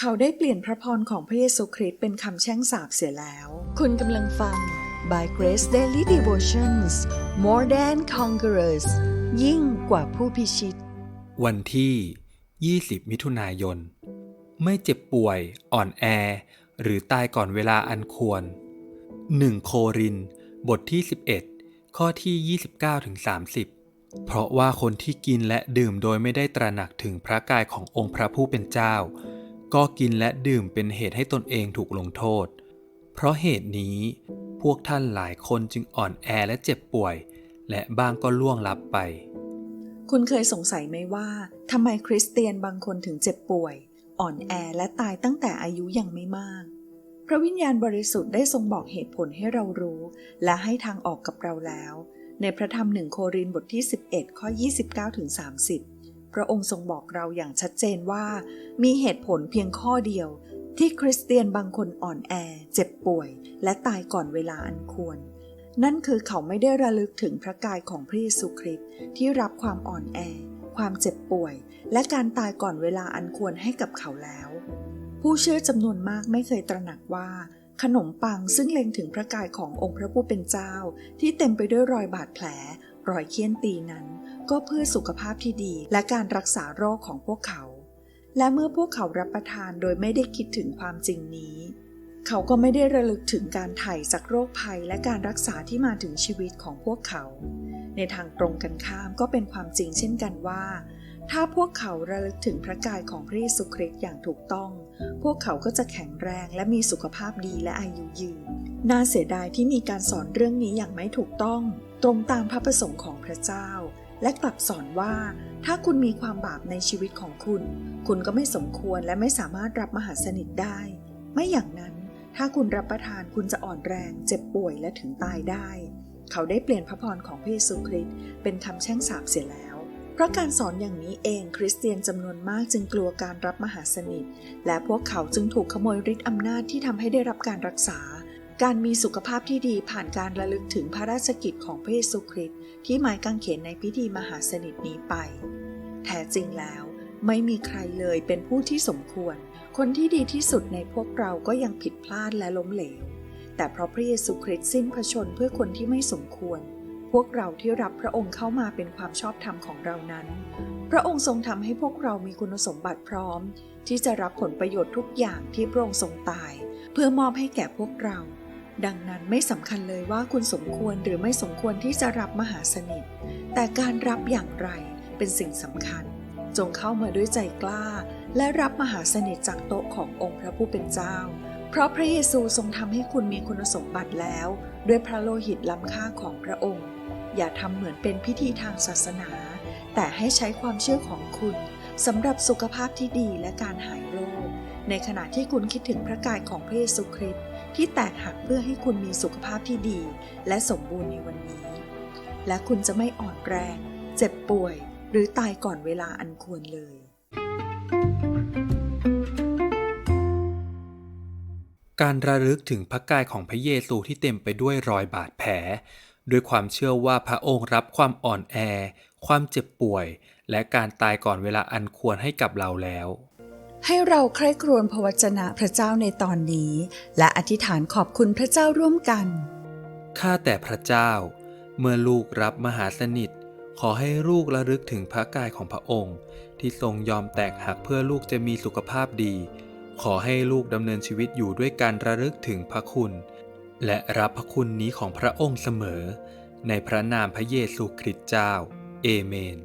เขาได้เปลี่ยนพระพรของพระเยซูคริสต์เป็นคำแช่งสาปเสียแล้ว คุณกำลังฟัง By Grace Daily Devotions More Than Conquerors ยิ่งกว่าผู้พิชิต วันที่ 20 มิถุนายน ไม่เจ็บป่วย อ่อนแอ หรือตายก่อนเวลาอันควร 1 โคริน บทที่ 11 ข้อที่ 29ถึง30 เพราะว่าคนที่กินและดื่มโดยไม่ได้ตระหนักถึงพระกายขององค์พระผู้เป็นเจ้า ก็กินและดื่มเป็นเหตุให้ตนเองถูกลงโทษ เพราะเหตุนี้ พวกท่านหลายคนจึงอ่อนแอและเจ็บป่วย และบางก็ล่วงลับไป คุณเคยสงสัยไหมว่าทำไมคริสเตียนบางคนถึงเจ็บป่วย อ่อนแอและตายตั้งแต่อายุยังไม่มากพระวิญญาณบริสุทธิ์ได้ทรงบอกเหตุผลให้เรารู้ และให้ทางออกกับเราแล้ว ในพระธรรมหนึ่งโครินธ์บทที่ 11 ข้อ 29ถึง30 ระองค์ทรงบอกเราอย่างชัดเจนว่า มีเหตุผลเพียงข้อเดียว ที่คริสเตียนบางคนอ่อนแอ เจ็บป่วย และตายก่อนเวลาอันควร นั่นคือเขาไม่ได้ระลึกถึงพระกายของพระเยซูคริสต์ที่รับความอ่อนแอ ความเจ็บป่วย และการตายก่อนเวลาอันควรให้กับเขาแล้ว ผู้เชื่อจำนวนมากไม่เคยตระหนักว่าขนมปังซึ่งเล็งถึงพระกายขององค์พระผู้เป็นเจ้า ที่เต็มไปด้วยรอยบาดแผล รอยเคี้ยนตีนั้น ก็เพื่อสุขภาพที่ดีและการรักษาโรคของพวกเขา และเมื่อพวกเขารับประทานโดยไม่ได้คิดถึงความจริงนี้ เขาก็ไม่ได้ระลึกถึงการไถ่จากโรคภัยและการรักษาที่มาถึงชีวิตของพวกเขา ในทางตรงกันข้ามก็เป็นความจริงเช่นกันว่า ถ้าพวกเขาระลึกถึงพระกายของพระเยซูคริสต์อย่างถูกต้อง พวกเขาก็จะแข็งแรงและมีสุขภาพดีและอายุยืน น่าเสียดายที่มีการสอนเรื่องนี้อย่างไม่ถูกต้อง ตรงตามพระประสงค์ของพระเจ้า และกลับสอนว่า ถ้าคุณมีความบาปในชีวิตของคุณ คุณก็ไม่สมควรและไม่สามารถรับมหาสนิทได้ ไม่อย่างนั้น ถ้าคุณรับประทานคุณจะอ่อนแรง เจ็บป่วยและถึงตายได้ เขาได้เปลี่ยนพระพรของพระเยซูคริสต์เป็นคำแช่งสาปเสียแล้ว เพราะการสอนอย่างนี้เองคริสเตียนจำนวนมากจึงกลัวการรับมหาสนิท และพวกเขาจึงถูกขโมยฤทธิ์อำนาจที่ทำให้ได้รับการรักษา การมีสุขภาพที่ดีผ่านการระลึกถึงพระราชกิจของพระเยซูคริสต์ที่หมายกางเขนในพิธีมหาสนิทนี้ไป แท้จริงแล้วไม่มีใครเลยเป็นผู้ที่สมควร คนที่ดีที่สุดในพวกเราก็ยังผิดพลาดและล้มเหลว แต่เพราะพระเยซูคริสต์สิ้นพระชนเพื่อคนที่ไม่สมควร พวกเราที่รับพระองค์เข้ามาเป็นความชอบธรรมของเรานั้น พระองค์ทรงทำให้พวกเรามีคุณสมบัติพร้อม ที่จะรับผลประโยชน์ทุกอย่างที่พระองค์ทรงตาย เพื่อมอบให้แก่พวกเรา ดังนั้นไม่สำคัญเลยว่าคุณสมควรหรือไม่สมควรที่จะรับมหาสนิท แต่การรับอย่างไรเป็นสิ่งสำคัญ จงเข้ามาด้วยใจกล้า และรับมหาสนิทจากโต๊ะขององค์พระผู้เป็นเจ้า เพราะพระเยซูทรงทำให้คุณมีคุณสมบัติแล้ว ด้วยพระโลหิตล้ำค่าของพระองค์ อย่าทำเหมือนเป็นพิธีทางศาสนา แต่ให้ใช้ความเชื่อของคุณสำหรับสุขภาพที่ดีและการหายโรคในขณะที่คุณคิดถึงพระกายของพระเยซูคริสต์ ที่แตกหักเพื่อให้คุณมีสุขภาพที่ดี และสมบูรณ์ในวันนี้ และคุณจะไม่อ่อนแรง เจ็บป่วย หรือตายก่อนเวลาอันควรเลย การระลึกถึงพระกายของพระเยซูที่เต็มไปด้วยรอยบาดแผล ด้วยความเชื่อว่าพระองค์รับความอ่อนแอ ความเจ็บป่วย และการตายก่อนเวลาอันควรให้กับเราแล้ว ให้เราใคร่ครวญพระวจนะพระเจ้าในตอนนี้ และอธิษฐานขอบคุณพระเจ้าร่วมกัน ข้าแต่พระเจ้า เมื่อลูกรับมหาสนิท ขอให้ลูกระลึกถึงพระกายของพระองค์ ที่ทรงยอมแตกหักเพื่อลูกจะมีสุขภาพดี ขอให้ลูกดำเนินชีวิตอยู่ด้วยการระลึกถึงพระคุณ และรับพระคุณนี้ของพระองค์เสมอ ในพระนามพระเยซูคริสต์เจ้า เอเมน